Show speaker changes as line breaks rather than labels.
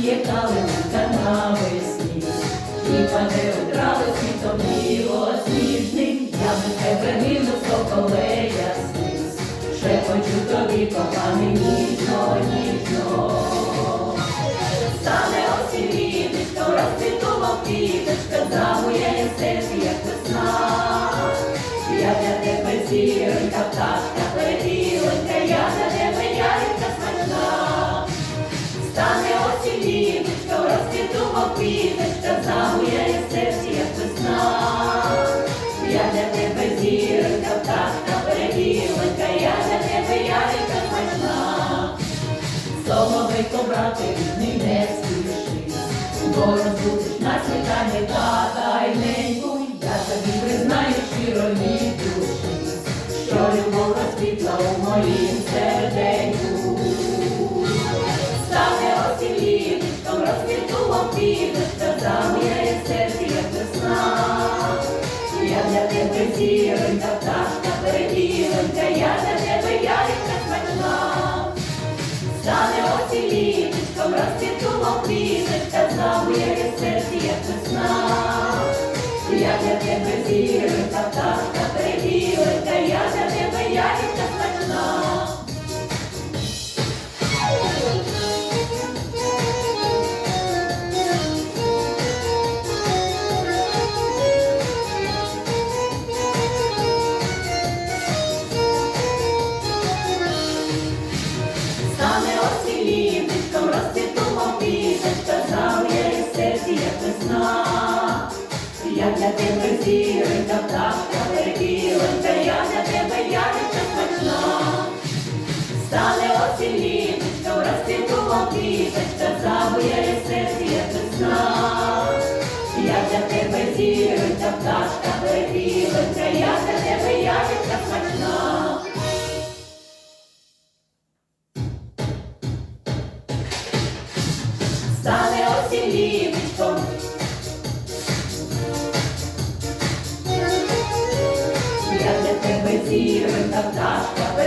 сіє та навесні, і паде украли світом білосніжним, я в тебе вірну соколе сніс, ще хочу тобі коханий ніжно, ніжно. Стане осінь вітечко, розцвітула квіточка, замуяє серце, як весна. Я для тебе зірка, пташка, переділенька, я для тебе я. Квіточка, замує серце, як весна. Я для тебе зіронька, пташка, перепілонька, я для тебе ягідка смачна. Соловейко, брате, рідний, не спіши, бо розбудиш на світанні й я тобі признаю щиро душі, що любов розквітла моїм серденьку. Стане осінь літочком, розквітнула квіточка, тебе зіронька, пташка, перебіленька, я для тебе яйця смачна. Стане осінь літочком, розцвітнула квіточка, замує серці, як весна. Я для тебе зіронька, пташка, Я для тебе зіронька, пташка, перебіленька, я для тебе ягідка смачна. Стане осінь літочком, розцвітнула квіточка, замує серце, як весна. Я для тебе зіронька, пташка, перебіленька, я для тебе ягідка смачна. Стане осінь літочком. Я для тебе зіронька, пташка, перебіг.